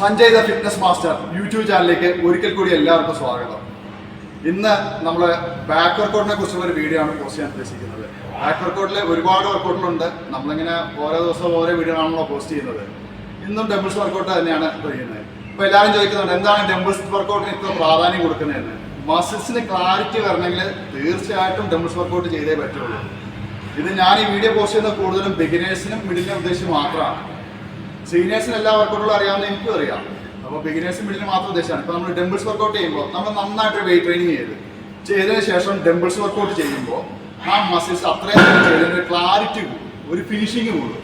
Sanjay the fitness master YouTube ചാനലിലേക്ക് ഒരിക്കൽ കൂടി എല്ലാവർക്കും സ്വാഗതം. ഇന്ന് നമ്മൾ ബാക്ക് വർക്കൗട്ടിനെ കുറിച്ചുള്ള ഒരു വീഡിയോ ആണ് പോസ്റ്റ് ചെയ്യാൻ ഉദ്ദേശിക്കുന്നത്. ബാക്ക് വർക്കൗട്ടിൽ ഒരുപാട് വർക്കൗട്ടുകളുണ്ട് നമ്മളിങ്ങനെ ഓരോ ദിവസവും ഓരോ വീഡിയോ ആണല്ലോ പോസ്റ്റ് ചെയ്യുന്നത്. ഇന്നും ഡംബിൾസ് വർക്കൗട്ട് തന്നെയാണ് ചെയ്യുന്നത്. അപ്പോൾ എല്ലാവരും ചോദിക്കുന്നുണ്ട് എന്താണ് ഡംബിൾസ് വർക്കൗട്ടിന് ഇത്ര പ്രാധാന്യം കൊടുക്കുന്നതെന്ന്? മസിൽസിന് ക്ലാരിറ്റി വരണമെങ്കിൽ തീർച്ചയായിട്ടും ഡംബിൾസ് വർക്കൗട്ട് ചെയ്തേ പറ്റുള്ളൂ. ഇത് ഞാൻ ഈ വീഡിയോ പോസ്റ്റ് ചെയ്യുന്നത് കൂടുതലും ബിഗിനേഴ്സിനും മിഡിലിനും ഉദ്ദേശിച്ച് മാത്രമാണ്. സീനിയേഴ്സിന് എല്ലാ വർക്കൗട്ടുകളും അറിയാവുന്ന എനിക്കും അറിയാം. അപ്പോൾ ബിഗിനേഴ്സും മിഡിലും മാത്രം ഉദ്ദേശമാണ്. ഇപ്പോൾ നമ്മൾ ഡംബിൾസ് വർക്കൗട്ട് ചെയ്യുമ്പോൾ നമ്മൾ നന്നായിട്ട് വെയിറ്റ് ട്രെയിനിങ് ചെയ്ത് ചെയ്തതിന് ശേഷം ഡംബിൾസ് വർക്കൗട്ട് ചെയ്യുമ്പോൾ ആ മസിൽസ് അത്രയും ഒരു ക്ലാരിറ്റി കൂടും. ഒരു ഫിനിഷിങ് കൂടും.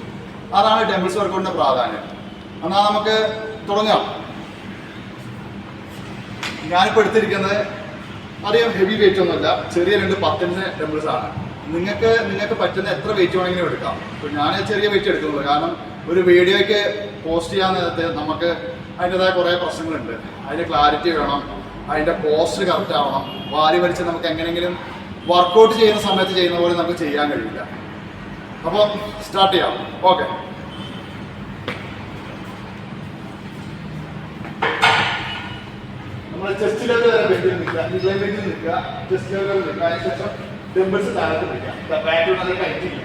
അതാണ് ഡംബിൾസ് വർക്കൗട്ടിന്റെ പ്രാധാന്യം. എന്നാൽ നമുക്ക് തുടങ്ങാം. ഞാനിപ്പോൾ എടുത്തിരിക്കുന്നത് അറിയാം ഹെവി വെയിറ്റ് ഒന്നുമല്ല ചെറിയ രണ്ട് പത്തിന്റെ ഡംബിൾസ് ആണ്. നിങ്ങൾക്ക് നിങ്ങൾക്ക് പറ്റുന്ന എത്ര വെയിറ്റ് വേണമെങ്കിലും എടുക്കാം. ഇപ്പോൾ ഞാൻ ചെറിയ വെയിറ്റ് എടുക്കുന്നുള്ളൂ. കാരണം ഒരു വീഡിയോയ്ക്ക് പോസ്റ്റ് ചെയ്യാൻ നേരത്തെ നമുക്ക് അതിന്റെതായ കുറേ പ്രശ്നങ്ങളുണ്ട്. അതിന്റെ ക്ലാരിറ്റി വേണം. അതിന്റെ പോസ്റ്റ് കറക്റ്റ് ആവണം. വാരി വലിച്ച് നമുക്ക് എങ്ങനെയെങ്കിലും വർക്കൗട്ട് ചെയ്യുന്ന സമയത്ത് ചെയ്യുന്ന പോലെ നമുക്ക് ചെയ്യാൻ കഴിയില്ല. അപ്പോൾ സ്റ്റാർട്ട് ചെയ്യാം. ഓക്കെ നമ്മൾ ചെസ്റ്റ് ലെവൽ വരെ വെയിറ്റ് നിൽക്കുക. മിഡ്ലൈൻ വെയിറ്റ് നിൽക്കുക. ചെസ്റ്റ് ലെവൽ നിൽക്കുക. അതിനുശേഷം ടെമ്പിൾസ് താഴത്ത് നിൽക്കുക ബാക്ക് നല്ല ടൈറ്റ് ചെയ്യും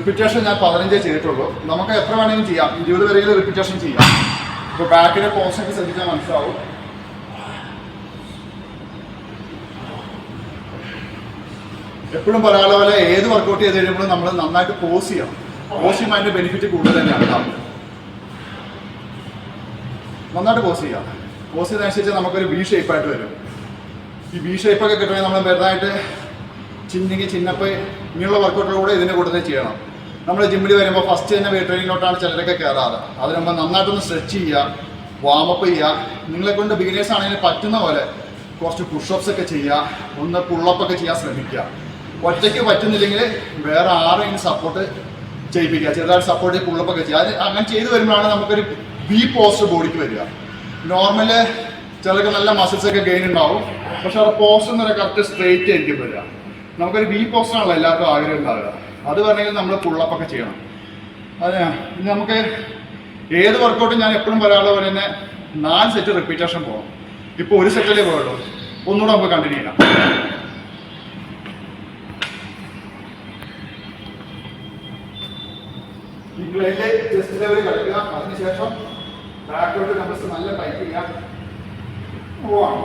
repetition ഞാൻ പതിനഞ്ചേ ചെയ്തിട്ടുള്ളൂ. നമുക്ക് എത്ര വേണമെങ്കിലും ചെയ്യാം. ഇരുപത് വരെയിൽ റിപ്പിറ്റേഷൻ ചെയ്യാം. ഇപ്പോൾ ബാക്കിനെ പോസ്റ്റൊക്കെ ശ്രദ്ധിച്ചാൽ മനസ്സിലാവും. എപ്പോഴും പറയാനുള്ള പോലെ ഏത് വർക്കൗട്ട് ചെയ്ത് കഴിയുമ്പോഴും നമ്മൾ നന്നായിട്ട് പോസ് ചെയ്യണം. പോസ് ചെയ്യുമ്പോൾ അതിന്റെ ബെനിഫിറ്റ് കൂടുതൽ തന്നെയാണ്. നന്നായിട്ട് പോസ് ചെയ്യാം. പോസ് ചെയ്തതനുസരിച്ച് നമുക്കൊരു ബി ഷേപ്പായിട്ട് വരും. ഈ ബി ഷേപ്പ് ഒക്കെ കിട്ടണമെങ്കിൽ നമ്മൾ വെറുതായിട്ട് ചിന്നിങ്ങി ചിന്നപ്പ് ഇങ്ങനെയുള്ള വർക്കൗട്ടുകൾ കൂടെ ഇതിന്റെ കൂട്ടത്തിൽ ചെയ്യണം. നമ്മൾ ജിമ്മിൽ വരുമ്പോൾ ഫസ്റ്റ് തന്നെ വെയിറ്റ് ട്രെയിനിങ്ങിലോട്ടാണ് ചിലരൊക്കെ കയറാറ് അതിന് മുമ്പ് നന്നായിട്ടൊന്ന് സ്ട്രെച്ച് ചെയ്യുക വാമപ്പ് ചെയ്യുക. നിങ്ങളെ കൊണ്ട് ബിഗിനേഴ്സ് ആണെങ്കിൽ പറ്റുന്ന പോലെ കുറച്ച് പുഷപ്സ് ഒക്കെ ചെയ്യുക ഒന്ന് പുള്ളപ്പ് ഒക്കെ ചെയ്യാൻ ശ്രമിക്കുക. ഒറ്റയ്ക്ക് പറ്റുന്നില്ലെങ്കിൽ വേറെ ആരെങ്കിലും സപ്പോർട്ട് ചെയ്യിപ്പിക്കുക. ചെറുതായിട്ട് സപ്പോർട്ട് ചെയ്ത് പുള്ളപ്പ് ഒക്കെ ചെയ്യുക. അത് അങ്ങനെ ചെയ്ത് വരുമ്പോഴാണ് നമുക്കൊരു ബി പോസ്റ്റ് ബോഡിക്ക് വരിക. നോർമൽ ചിലർക്ക് നല്ല മസിൽസ് ഒക്കെ ഗെയിൻ ഉണ്ടാവും. പക്ഷെ അവരുടെ പോസ്റ്റ് എന്ന് പറയുന്നത് കറക്റ്റ് സ്ട്രെയിറ്റ് ആയിരിക്കും വരിക. നമുക്കൊരു ബി പോസ്റ്റ് ആണല്ലോ എല്ലാവർക്കും ആഗ്രഹം ഉണ്ടാവുക. അത് പറഞ്ഞാൽ നമ്മൾ പുള്ളപ്പൊക്കെ ചെയ്യണം. അതെ നമുക്ക് ഏത് വർക്കൗട്ടും ഞാൻ എപ്പോഴും പറയാനുള്ള പോലെ തന്നെ നാല് സെറ്റ് റിപ്പീറ്റേഷൻ പോകണം ഇപ്പോൾ ഒരു സെറ്റല്ലേ പോയുള്ളൂ. ഒന്നുകൂടെ നമുക്ക് കണ്ടിന്യൂ ചെയ്യാം. ഇംഗ്ലണ്ടിലെ ചെസ്റ്റ് ലെവൽ കളിക്കുക. അതിനുശേഷം ബാക്കോട്ട് നമ്പേഴ്സ് നല്ല ടൈറ്റ് ചെയ്യാം. വൺ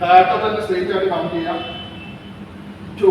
താഴത്തെ തന്നെ സ്ട്രേറ്റ് ആയിട്ട് കൗണ്ട് ചെയ്യാം. Two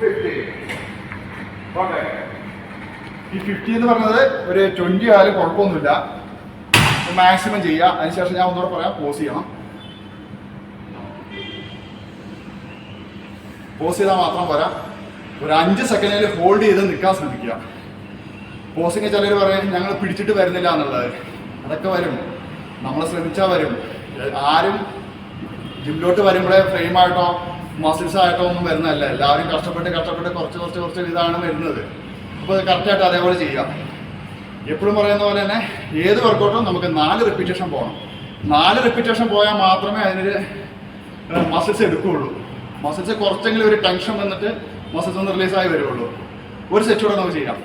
Fifteen. Okay ഈ ഫിഫ്റ്റി എന്ന് പറഞ്ഞത് ഒരു ട്വന്റി ആയാലും കുഴപ്പമൊന്നുമില്ല. മാക്സിമം ചെയ്യുക. അതിനുശേഷം ഞാൻ ഒന്നുകൂടെ പറയാം. പോസ് ചെയ്യണം. പോസ് ചെയ്താൽ മാത്രം പോരാ. ഒരു അഞ്ച് സെക്കൻഡിൽ ഹോൾഡ് ചെയ്ത് നിൽക്കാൻ ശ്രമിക്കുക. പോസിങ് ചിലർ പറയും ഞങ്ങൾ പിടിച്ചിട്ട് വരുന്നില്ല എന്നുള്ളത്. അതൊക്കെ വരും. നമ്മൾ ശ്രമിച്ചാൽ വരും. ആരും ജിമ്മിലോട്ട് വരുമ്പോഴേ ഫ്രെയിം ആയിട്ടോ മസിൽസ് ആയിട്ടോ ഒന്നും വരുന്നതല്ല. എല്ലാവരും കഷ്ടപ്പെട്ട് കഷ്ടപ്പെട്ട് കുറച്ച് കുറച്ച് കുറച്ച് ഇതാണ് വരുന്നത്. അപ്പോൾ അത് കറക്റ്റായിട്ട് അതേപോലെ ചെയ്യാം. എപ്പോഴും പറയുന്ന പോലെ തന്നെ ഏത് വർക്കൗട്ടും നമുക്ക് നാല് റിപ്പീറ്റേഷൻ പോകണം നാല് റിപ്പീറ്റേഷൻ പോയാൽ മാത്രമേ അതിനൊരു മസിൽസ് എടുക്കുകയുള്ളൂ. മസിൽസ് കുറച്ചെങ്കിലും ഒരു ടെൻഷൻ വന്നിട്ട് മസിൽസ് ഒന്ന് റിലീസായി വരുള്ളൂ ഒരു സെറ്റ് കൂടെ നമുക്ക് ചെയ്യാം.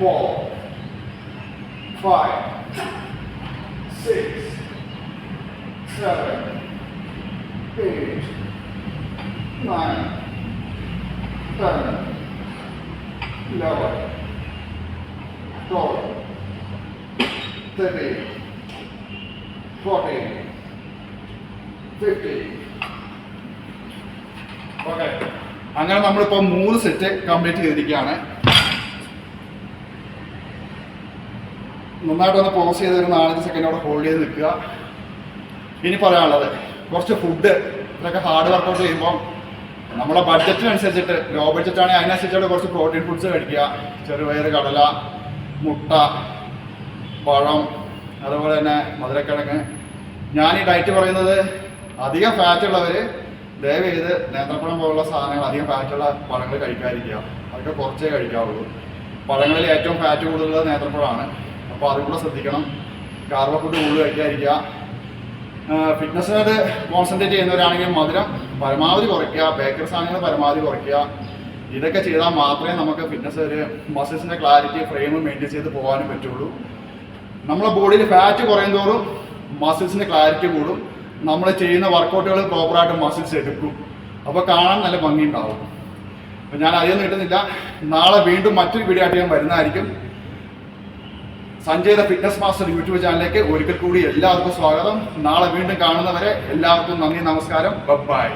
Four, five, six, seven, eight, nine, ten, eleven, twelve, thirteen, fourteen, fifteen. Okay അങ്ങനെ നമ്മളിപ്പോൾ മൂന്ന് സെറ്റ് കംപ്ലീറ്റ് ചെയ്തിരിക്കുകയാണ് നന്നായിട്ടൊന്ന് പോസ് ചെയ്ത് ഒരു നാലഞ്ച് സെക്കൻഡ് അവിടെ ഹോൾഡ് ചെയ്ത് നിൽക്കുക. ഇനി പറയാനുള്ളത് കുറച്ച് ഫുഡ് ഇതൊക്കെ ഹാർഡ് വർക്കൗട്ട് ചെയ്യുമ്പോൾ നമ്മുടെ ബഡ്ജറ്റിനനുസരിച്ചിട്ട് ലോ ബഡ്ജറ്റ് ആണെങ്കിൽ അതിനനുസരിച്ചുള്ള കുറച്ച് പ്രോട്ടീൻ ഫുഡ്സ് കഴിക്കുക. ചെറുപയർ കടല മുട്ട പഴം അതുപോലെ തന്നെ മധുരക്കിഴങ്ങ്. ഞാൻ ഈ ഡയറ്റ് പറയുന്നത് അധികം ഫാറ്റ് ഉള്ളവർ ദയവ് ചെയ്ത് നേന്ത്രപ്പഴം പോലുള്ള സാധനങ്ങൾ അധികം ഫാറ്റുള്ള പഴങ്ങൾ കഴിക്കാതിരിക്കുക. അതൊക്കെ കുറച്ചേ കഴിക്കാവുള്ളൂ. പഴങ്ങളിൽ ഏറ്റവും ഫാറ്റ് കൂടുതലുള്ളത് നേന്ത്രപ്പഴമാണ്. അപ്പോൾ അതും കൂടെ ശ്രദ്ധിക്കണം. കാർബോ ഫുഡ് കൂടുതൽ കഴിക്കാതിരിക്കുക. ഫിറ്റ്നസ്സിനായിട്ട് കോൺസെൻട്രേറ്റ് ചെയ്യുന്നവരാണെങ്കിൽ മധുരം പരമാവധി കുറയ്ക്കുക ബേക്കറി സാധനങ്ങൾ പരമാവധി കുറയ്ക്കുക. ഇതൊക്കെ ചെയ്താൽ മാത്രമേ നമുക്ക് ഫിറ്റ്നസ് ഒരു മസിൽസിന്റെ ക്ലാരിറ്റി ഫ്രെയിം മെയിന്റെയിൻ ചെയ്ത് പോകാനും പറ്റുള്ളൂ. നമ്മളെ ബോഡിയിൽ ഫാറ്റ് കുറയും തോറും മസിൽസിന്റെ ക്ലാരിറ്റി കൂടും. നമ്മൾ ചെയ്യുന്ന വർക്കൗട്ടുകൾ പ്രോപ്പറായിട്ട് മസിൽസ് എടുക്കും. അപ്പോൾ കാണാൻ നല്ല ഭംഗി ഉണ്ടാവും അപ്പോൾ ഞാൻ അധികം കിട്ടുന്നില്ല നാളെ വീണ്ടും മറ്റൊരു വീഡിയോ ആയിട്ട് ഞാൻ വരുന്നതായിരിക്കും. Sanjay the fitness master YouTube ചാനലിലേക്ക് ഒരിക്കൽ കൂടി എല്ലാവർക്കും സ്വാഗതം. നാളെ വീണ്ടും കാണുന്നവരെ എല്ലാവർക്കും നന്ദി നമസ്കാരം. ബൈ